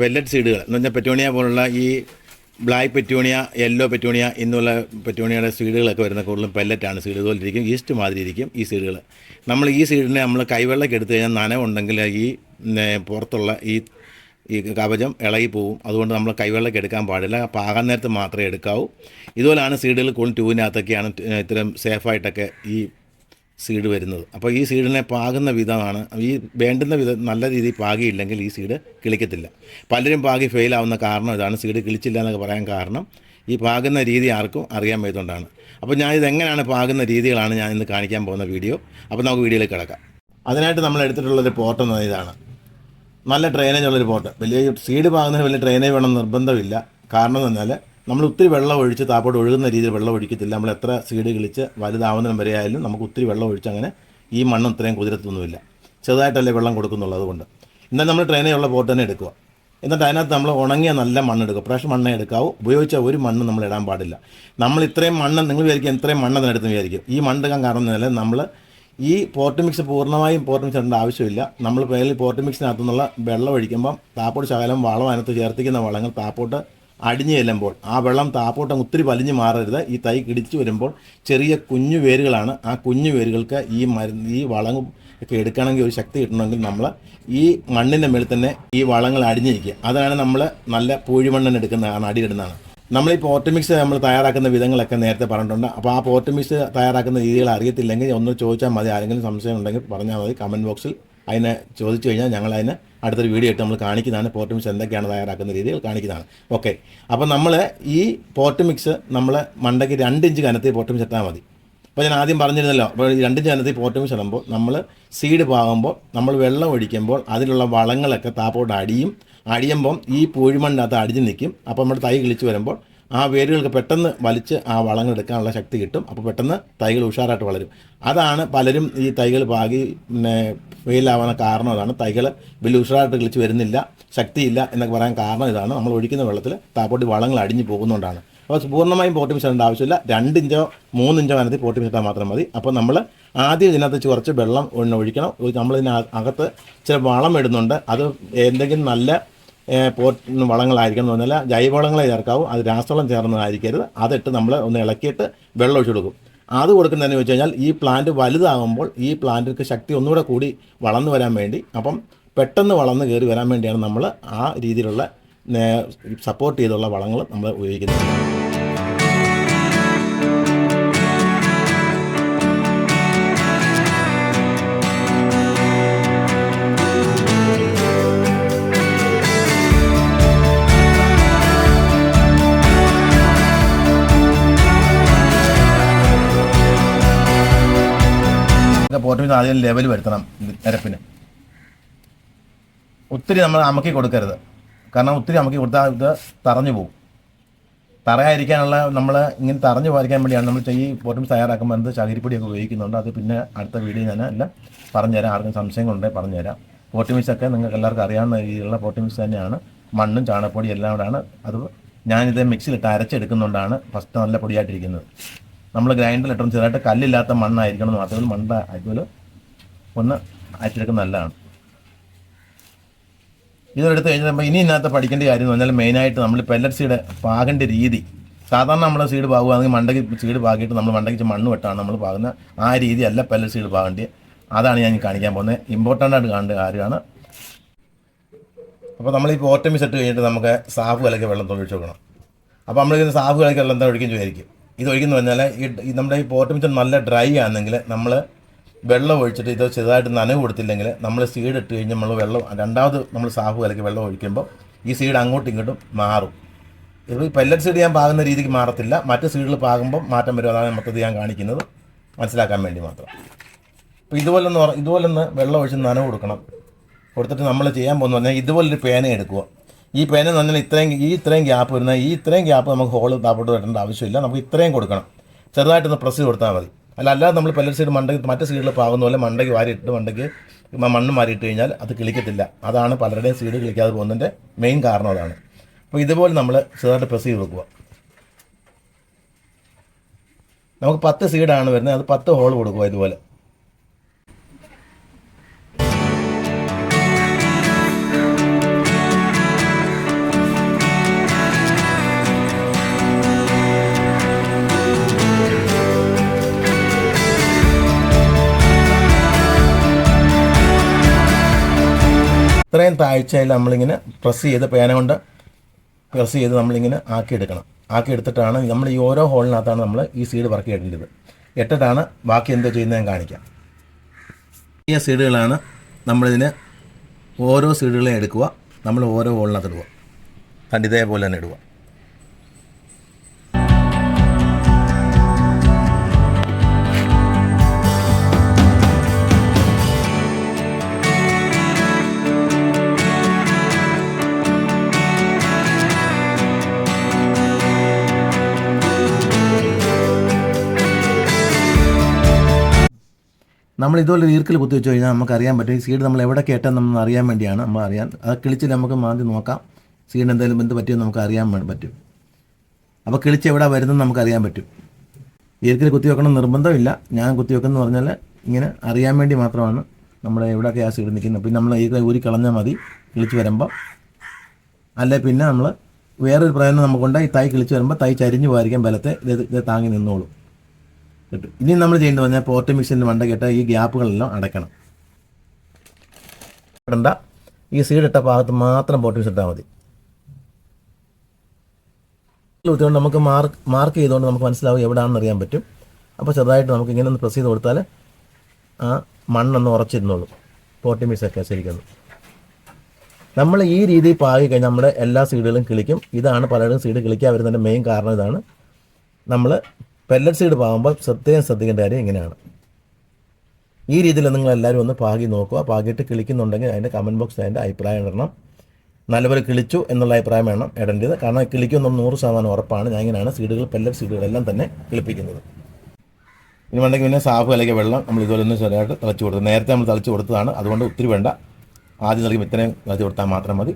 Pellet സീഡുകൾ എന്ന് പറഞ്ഞാൽ petunia പോലുള്ള ഈ ബ്ലാക്ക് പെറ്റോണിയ യെല്ലോ പെറ്റോണിയ എന്നുള്ള പെറ്റോണിയയുടെ സീഡുകളൊക്കെ വരുന്ന കൂടുതലും പെല്ലറ്റാണ് സീഡ് ഇതുപോലെ ഇരിക്കും ഈസ്റ്റ് മാതിരി ഇരിക്കും ഈ സീഡുകൾ നമ്മൾ ഈ സീഡിനെ നമ്മൾ കൈവെള്ളയ്ക്ക് എടുത്തു കഴിഞ്ഞാൽ നനവുണ്ടെങ്കിൽ ഈ പുറത്തുള്ള ഈ ഈ കവചം ഇളകി പോവും. അതുകൊണ്ട് നമ്മൾ കൈവെള്ളയ്ക്ക് എടുക്കാൻ പാടില്ല. പാകാൻ നേരത്ത് മാത്രമേ എടുക്കാവൂ. ഇതുപോലെയാണ് സീഡുകൾ കൂടുതൽ ട്യൂബിനകത്തൊക്കെയാണ് ഇത്തരം സേഫായിട്ടൊക്കെ ഈ സീഡ് വരുന്നത്. അപ്പോൾ ഈ സീഡിനെ പാകുന്ന വിധമാണ് ഈ വേണ്ടുന്ന വിധം നല്ല രീതിയിൽ പാകിയില്ലെങ്കിൽ ഈ സീഡ് കിളിക്കത്തില്ല. പലരും പാകി ഫെയിലാവുന്ന കാരണം ഇതാണ്. സീഡ് കിളിച്ചില്ല എന്നൊക്കെ പറയാൻ കാരണം ഈ പാകുന്ന രീതി ആർക്കും അറിയാൻ വയ്യതുകൊണ്ടാണ്. അപ്പോൾ ഞാൻ ഇതെങ്ങനെയാണ് പാകുന്ന രീതികളാണ് ഞാൻ ഇന്ന് കാണിക്കാൻ പോകുന്ന വീഡിയോ അപ്പോൾ നമുക്ക് വീഡിയോയിൽ കിടക്കാം. അതിനായിട്ട് നമ്മൾ എടുത്തിട്ടുള്ളൊരു പോർട്ട് എന്ന ഇതാണ്. നല്ല ഡ്രെയിനേജ് ഉള്ളൊരു പോർട്ട് വലിയ സീഡ് പാകുന്നതിന് വലിയ ഡ്രെയിനേജ് വേണം നിർബന്ധമില്ല. കാരണം എന്ന് പറഞ്ഞാൽ നമ്മൾ ഒത്തിരി വെള്ളം ഒഴിച്ച് താപ്പോട്ട് ഒഴുകുന്ന രീതിയിൽ വെള്ളം ഒഴിക്കത്തില്ല. നമ്മൾ എത്ര സീഡ് കിളിച്ച് വലുതാവുന്നതിനും വരെ ആയാലും നമുക്ക് ഒത്തിരി വെള്ളം ഒഴിച്ച് അങ്ങനെ ഈ മണ്ണ് ഇത്രയും കുതിരത്തൊന്നുമില്ല. ചെറുതായിട്ടല്ലേ വെള്ളം കൊടുക്കുന്നുള്ളൂ അതുകൊണ്ട്. എന്നാൽ നമ്മൾ ട്രെയിനിലുള്ള പോട്ട് തന്നെ എടുക്കുക. എന്നിട്ട് അതിനകത്ത് നമ്മൾ ഉണങ്ങിയ നല്ല മണ്ണ് എടുക്കുക. ഫ്രഷ് മണ്ണേ എടുക്കാവൂ. ഉപയോഗിച്ച ഒരു മണ്ണ് നമ്മൾ ഇടാൻ പാടില്ല. നമ്മൾ ഇത്രയും മണ്ണ് നിങ്ങൾ വിചാരിക്കും ഇത്രയും മണ്ണ് അതിനടുത്ത് വിചാരിക്കും. ഈ മണ്ണ് എടുക്കാൻ കാരണം എന്ന് പറഞ്ഞാൽ നമ്മൾ ഈ പോർട്ട് മിക്സ് പൂർണമായും പോർട്ട് മിക്സ് ഇടേണ്ട ആവശ്യമില്ല. നമ്മൾ പേരിൽ പോർട്ട് മിക്സിനകത്തുനിന്നുള്ള വെള്ളം ഒഴിക്കുമ്പം താപ്പോട്ട് ശകലം വളം അതിനകത്ത് ചേർത്തിക്കുന്ന വളങ്ങൾ താപ്പോട്ട് അടിഞ്ഞു ചെല്ലുമ്പോൾ ആ വെള്ളം താപ്പോട്ടം ഒത്തിരി വലിഞ്ഞു മാറരുത്. ഈ തൈ കിടിച്ചു വരുമ്പോൾ ചെറിയ കുഞ്ഞു വേരുകളാണ്. ആ കുഞ്ഞു വേരുകൾക്ക് ഈ മരുന്ന് ഈ വളം ഒക്കെ എടുക്കണമെങ്കിൽ ഒരു ശക്തി കിട്ടണമെങ്കിൽ നമ്മൾ ഈ മണ്ണിന്റെ മേളിൽ തന്നെ ഈ വളങ്ങൾ അടിഞ്ഞിരിക്കുക. അതാണ് നമ്മൾ നല്ല പൂഴിമണ്ണിന് എടുക്കുന്നതാണ് അടിയിടുന്നതാണ് നമ്മൾ ഈ പോർട്ട് മിക്സ് നമ്മൾ തയ്യാറാക്കുന്ന വിധങ്ങളൊക്കെ നേരത്തെ പറഞ്ഞിട്ടുണ്ട്. അപ്പോൾ ആ പോർട്ട് മിക്സ് തയ്യാറാക്കുന്ന രീതികൾ അറിയത്തില്ലെങ്കിൽ ഒന്ന് ചോദിച്ചാൽ മതി. ആരെങ്കിലും സംശയം ഉണ്ടെങ്കിൽ പറഞ്ഞാൽ മതി. കമന്റ് ബോക്സിൽ അതിനെ ചോദിച്ചു കഴിഞ്ഞാൽ ഞങ്ങൾ അതിനെ അടുത്തൊരു വീഡിയോ ഇട്ട് നമ്മൾ കാണിക്കുന്നതാണ്. പോർട്ട് മിക്സ് എന്തൊക്കെയാണ് തയ്യാറാക്കുന്ന രീതിയിൽ കാണിക്കുന്നതാണ്. ഓക്കെ അപ്പോൾ നമ്മൾ ഈ പോർട്ട് മിക്സ് നമ്മൾ മണ്ടയ്ക്ക് രണ്ട് ഇഞ്ച് കനത്തിൽ പോർട്ട് മിക്സ് ഇട്ടാൽ മതി. അപ്പോൾ ഞാൻ ആദ്യം പറഞ്ഞിരുന്നല്ലോ അപ്പോൾ ഈ രണ്ട് ഇഞ്ച് കനത്തിൽ പോർട്ട് മിക്സ് ഇടുമ്പോൾ നമ്മൾ സീഡ് പാകുമ്പോൾ നമ്മൾ വെള്ളം ഒഴിക്കുമ്പോൾ അതിലുള്ള വളങ്ങളൊക്കെ താപ്പോട്ട് അടിയും. അടിയുമ്പം ഈ പൂഴിമണ്ണിനകത്ത് അടിഞ്ഞ് നിൽക്കും അപ്പോൾ നമ്മുടെ തൈ കിളിച്ച് വരുമ്പോൾ ആ വേരുകൾക്ക് പെട്ടെന്ന് വലിച്ച് ആ വളങ്ങൾ എടുക്കാനുള്ള ശക്തി കിട്ടും. അപ്പോൾ പെട്ടെന്ന് തൈകൾ ഉഷാറായിട്ട് വളരും. അതാണ് പലരും ഈ തൈകൾ പാകി പിന്നെ ഫെയിലാവാൻ കാരണം അതാണ് തൈകൾ വലിയ ഉഷാറായിട്ട് കിളിച്ച് വരുന്നില്ല ശക്തിയില്ല എന്നൊക്കെ പറയാൻ കാരണം ഇതാണ്. നമ്മൾ ഒഴിക്കുന്ന വെള്ളത്തിൽ താപ്പോട്ടി വളങ്ങൾ അടിഞ്ഞു പോകുന്നതുകൊണ്ടാണ് അപ്പോൾ പൂർണമായും പോട്ടി ഇടേണ്ട ആവശ്യമില്ല. രണ്ടിഞ്ചോ മൂന്നിഞ്ചോ കനത്തിൽ പോട്ടി മിശ്രിട്ടാൽ മാത്രം മതി. അപ്പോൾ നമ്മൾ ആദ്യം ഇതിനകത്ത് കുറച്ച് വെള്ളം ഒഴിക്കണം. നമ്മളിതിന് അകത്ത് ചില വളം ഇടുന്നുണ്ട്. അത് എന്തെങ്കിലും നല്ല പോട്ട് വളങ്ങളായിരിക്കണം എന്ന് പറഞ്ഞാൽ ജൈവവളങ്ങളെ ചേർക്കാവൂ അത് രാസവളം ചേർന്നതായിരിക്കരുത്. അതിട്ട് നമ്മൾ ഒന്ന് ഇളക്കിയിട്ട് വെള്ളം ഒഴിച്ചു കൊടുക്കും. അത് കൊടുക്കുന്നതെന്ന് വെച്ച് കഴിഞ്ഞാൽ ഈ പ്ലാന്റ് വലുതാകുമ്പോൾ ഈ പ്ലാന്റിற்கு ശക്തി ഒന്നുകൂടെ കൂടി വളർന്നു വരാൻ വേണ്ടി അപ്പം പെട്ടെന്ന് വളർന്ന് കയറി വരാൻ വേണ്ടിയാണ് നമ്മൾ ആ രീതിയിലുള്ള സപ്പോർട്ട് ചെയ്തുള്ള വളങ്ങൾ നമ്മൾ ഉപയോഗിക്കുന്നത്. പോട്ടിന് ആദ്യം ലെവൽ വരുത്തണം നിരപ്പിന്. ഒത്തിരി നമ്മൾ അമക്കി കൊടുക്കരുത്. കാരണം ഒത്തിരി അമക്കി കൊടുത്താൽ ഇത് തറഞ്ഞു പോകും. തറയായിരിക്കാനുള്ള നമ്മൾ ഇങ്ങനെ തറഞ്ഞു പാലിക്കാൻ വേണ്ടിയാണ് നമ്മൾ ഈ പോട്ടും തയ്യാറാക്കുമ്പോൾ എന്ത് ചകിരിപ്പൊടിയൊക്കെ ഉപയോഗിക്കുന്നുണ്ട്. അത് പിന്നെ അടുത്ത വീഡിയോ ഞാൻ എല്ലാം പറഞ്ഞുതരാം. ആർക്കും സംശയങ്ങളുണ്ടെങ്കിൽ പറഞ്ഞുതരാം. മിക്സൊക്കെ നിങ്ങൾക്ക് എല്ലാവർക്കും അറിയാവുന്ന രീതിയിലുള്ള പോട്ടി മിക്സ് തന്നെയാണ്. മണ്ണും ചാണകപ്പൊടി എല്ലാം കൂടെയാണ് അത് ഞാനിത് മിക്സിയിലിട്ട് അരച്ചെടുക്കുന്നതുകൊണ്ടാണ് ഫസ്റ്റ് നല്ല പൊടിയായിട്ടിരിക്കുന്നത്. നമ്മൾ ഗ്രൈൻഡറിൽ ഇട്ടും ചെറുതായിട്ട് കല്ലില്ലാത്ത മണ്ണായിരിക്കണം മാത്രമല്ല മണ്ണ് അതുപോലെ ഒന്ന് അരച്ചെടുക്കുന്നത് നല്ലതാണ്. ഇതെടുത്ത് കഴിഞ്ഞാൽ ഇനി ഇതിനകത്ത് പഠിക്കേണ്ട കാര്യം എന്ന് പറഞ്ഞാൽ മെയിനായിട്ട് നമ്മൾ പെല്ലറ്റ് സീഡ് പാകേണ്ട രീതി. സാധാരണ നമ്മൾ സീഡ് പാകുകയാണെങ്കിൽ മണ്ടയ്ക്ക് സീഡ് പാകിയിട്ട് നമ്മൾ മണ്ടയ്ക്ക് മണ്ണ് വെട്ടാണ് നമ്മൾ പാകുന്ന ആ രീതിയല്ല പെല്ലറ്റ് സീഡ് പാകേണ്ടത്. അതാണ് ഞാൻ കാണിക്കാൻ പോകുന്നത്. ഇമ്പോർട്ടന്റ് ആയിട്ട് കാണേണ്ട കാര്യമാണ്. അപ്പോൾ നമ്മൾ ഈ പോട്ടമി സെറ്റ് കഴിഞ്ഞിട്ട് നമുക്ക് സാഫ് കലക്കി വെള്ളം തൊഴിച്ച് വെക്കണം. അപ്പോൾ നമ്മളിങ്ങനെ സാഫ് കലക്കി വെള്ളം എന്താ ഒഴിക്കും ചോദിക്കും. ഇത് ഒഴിക്കുന്നു പറഞ്ഞാൽ ഈ നമ്മുടെ ഈ പോട്ടമിച്ച് നല്ല ഡ്രൈ ആണെങ്കിൽ നമ്മൾ വെള്ളം ഒഴിച്ചിട്ട് ഇത് ചെറുതായിട്ട് നനവ് കൊടുത്തില്ലെങ്കിൽ നമ്മൾ സീഡ് ഇട്ട് കഴിഞ്ഞ് നമ്മൾ വെള്ളം രണ്ടാമത് നമ്മൾ സാഫ് കലക്കി വെള്ളം ഒഴിക്കുമ്പോൾ ഈ സീഡ് അങ്ങോട്ടും ഇങ്ങോട്ടും മാറും. ഇത് പെല്ലറ്റ് സീഡ് ഞാൻ പാകുന്ന രീതിക്ക് മാറത്തില്ല. മറ്റ് സീഡുകൾ പാകുമ്പോൾ മാറ്റം വരും. അതാണ് മൊത്തത്തിൽ ഞാൻ കാണിക്കുന്നത്. മനസ്സിലാക്കാൻ വേണ്ടി മാത്രം. അപ്പോൾ ഇതുപോലൊന്ന് ഇതുപോലൊന്ന് വെള്ളം ഒഴിച്ച് നനവ് കൊടുക്കണം. കൊടുത്തിട്ട് നമ്മൾ ചെയ്യാൻ പോകുന്ന പറഞ്ഞാൽ ഇതുപോലൊരു പേന എടുക്കുക. ഈ പേന എന്ന് പറഞ്ഞാൽ ഇത്രയും ഈ ഇത്രയും ഗ്യാപ്പ് വരുന്ന ഈ ഇത്രയും ഗ്യാപ്പ് നമുക്ക് ഹോൾ താപ്പോട്ട് വരേണ്ട ആവശ്യമില്ല. നമുക്ക് ഇത്രയും കൊടുക്കണം. ചെറുതായിട്ടൊന്ന് പ്രസ് കൊടുത്താൽ മതി. അല്ല അല്ലാതെ നമ്മൾ പല സൈഡ് മണ്ടയ്ക്ക് മറ്റു സൈഡിൽ പാകുന്ന പോലെ മണ്ടയ്ക്ക് വാരിയിട്ട് മണ്ടയ്ക്ക് മണ്ണ് മാറിയിട്ട് കഴിഞ്ഞാൽ അത് കിളിക്കത്തില്ല. അതാണ് പലരുടെയും സീഡ് കിളിക്കാതെ പോകുന്നതിന്റെ മെയിൻ കാരണം അതാണ്. അപ്പോൾ ഇതുപോലെ നമ്മൾ ചെറുതായിട്ട് പ്രസ് ചെയ്ത് വെക്കുക. നമുക്ക് പത്ത് സീഡാണ് വരുന്നത്. അത് പത്ത് ഹോൾ കൊടുക്കുക ഇതുപോലെ. ഇത്രയും താഴ്ചയിൽ നമ്മളിങ്ങനെ പ്രസ് ചെയ്ത് പേന കൊണ്ട് പ്രസ് ചെയ്ത് നമ്മളിങ്ങനെ ആക്കിയെടുക്കണം. ആക്കിയെടുത്തിട്ടാണ് നമ്മൾ ഈ ഓരോ ഹോളിനകത്താണ് നമ്മൾ ഈ സീഡ് വർക്ക് ചെയ്യേണ്ടത് ഇട്ടിട്ടാണ് ബാക്കി എന്തോ ചെയ്യുന്നത് ഞാൻ കാണിക്കാം. ഈ സീഡുകളാണ് നമ്മളിതിന് ഓരോ സീഡുകളെയും എടുക്കുക. നമ്മൾ ഓരോ ഹോളിനകത്ത് ഇടുക. കണ്ടിതേപോലെ തന്നെ ഇടുക. നമ്മൾ ഇതുപോലെ ഈർക്കിൽ കുത്തി വെച്ച് കഴിഞ്ഞാൽ നമുക്ക് അറിയാൻ പറ്റും. ഈ സീഡ് നമ്മൾ എവിടെ കേട്ടാൽ നമ്മൾ അറിയാൻ വേണ്ടിയാണ്. നമ്മൾ അറിയാൻ അത് കിളിച്ച് നമുക്ക് മാന്തി നോക്കാം. സീഡ് എന്തെങ്കിലും എന്ത് പറ്റിയെന്ന് നമുക്ക് അറിയാൻ പറ്റും. അപ്പോൾ കിളിച്ച് എവിടെ വരുന്നത് നമുക്ക് അറിയാൻ പറ്റും. ഈർക്കിൽ കുത്തി വെക്കണം നിർബന്ധമില്ല. ഞാൻ കുത്തി വെക്കുന്ന പറഞ്ഞാൽ ഇങ്ങനെ അറിയാൻ വേണ്ടി മാത്രമാണ് നമ്മുടെ എവിടെയൊക്കെ ആ സീഡ് നിൽക്കുന്നത്. പിന്നെ നമ്മൾ ഈർക്കിൽ ഊരി കളഞ്ഞാൽ മതി കിളിച്ച് വരുമ്പോൾ അല്ലെ പിന്നെ നമ്മൾ വേറൊരു പ്രയോജനം നമുക്കുണ്ട്. ഈ തൈ കിളിച്ച് വരുമ്പോൾ തൈ ചരിഞ്ഞു പോകാതിരിക്കാൻ ബലത്തെ ഇത് താങ്ങി നിന്നോളും. കിട്ടും ഇനി നമ്മൾ ചെയ്യേണ്ടത് പറഞ്ഞാൽ പോർട്ട് മിക്സിന്റെ മണ്ട കേട്ട ഈ ഗ്യാപ്പുകളെല്ലാം അടയ്ക്കണം. ഇടണ്ട. ഈ സീഡ് ഇട്ട ഭാഗത്ത് മാത്രം പോർട്ട് മിക്സ് ഇട്ടാൽ മതി. കുത്തിക്കൊണ്ട് നമുക്ക് മാർക്ക് മാർക്ക് ചെയ്തുകൊണ്ട് നമുക്ക് മനസ്സിലാവും എവിടെയാണെന്ന് അറിയാൻ പറ്റും. അപ്പോൾ ചെറുതായിട്ട് നമുക്ക് ഇങ്ങനെ ഒന്ന് പ്രസ് ചെയ്ത് കൊടുത്താൽ ആ മണ്ണൊന്ന് ഉറച്ചിരുന്നുള്ളൂ പോർട്ടി മിക്സ് ഒക്കെ ശരിക്കും. നമ്മൾ ഈ രീതിയിൽ പാകി കഴിഞ്ഞാൽ നമ്മുടെ എല്ലാ സീഡുകളും കിളിക്കും. ഇതാണ് പലരും സീഡ് കിളിക്കാൻ വരുന്നതിന്റെ മെയിൻ കാരണം ഇതാണ്. നമ്മൾ പെല്ലറ്റ് സീഡ് പാകുമ്പോൾ പ്രത്യേകം ശ്രദ്ധിക്കേണ്ട കാര്യം ഇങ്ങനെയാണ്. ഈ രീതിയിൽ നിങ്ങൾ എല്ലാവരും ഒന്ന് പാകി നോക്കുക. പാകിയിട്ട് കിളിക്കുന്നുണ്ടെങ്കിൽ അതിന്റെ കമന്റ് ബോക്സിൽ അതിന്റെ അഭിപ്രായം ഇടണം. നല്ലപോലെ കിളിച്ചു എന്നുള്ള അഭിപ്രായം വേണം ഇടേണ്ടത്. കാരണം കിളിക്കുമെന്നും നൂറ് ശതമാനം ഉറപ്പാണ്. ഞാൻ ഇങ്ങനെയാണ് സീഡുകൾ പെല്ലറ്റ് സീഡുകളെല്ലാം തന്നെ കിളിപ്പിക്കുന്നത്. ഇനി വേണ്ടെങ്കിൽ പിന്നെ സാഫ് അല്ലെങ്കിൽ വെള്ളം നമ്മൾ ഇതുപോലെ ഒന്ന് ചെറുതായിട്ട് തിളച്ച് കൊടുത്തു നേരത്തെ നമ്മൾ തിളച്ച് കൊടുത്തതാണ്. അതുകൊണ്ട് ഒത്തിരി വേണ്ട. ആദ്യം നൽകി ഇത്രയും തിളച്ച് കൊടുത്താൽ മാത്രം മതി.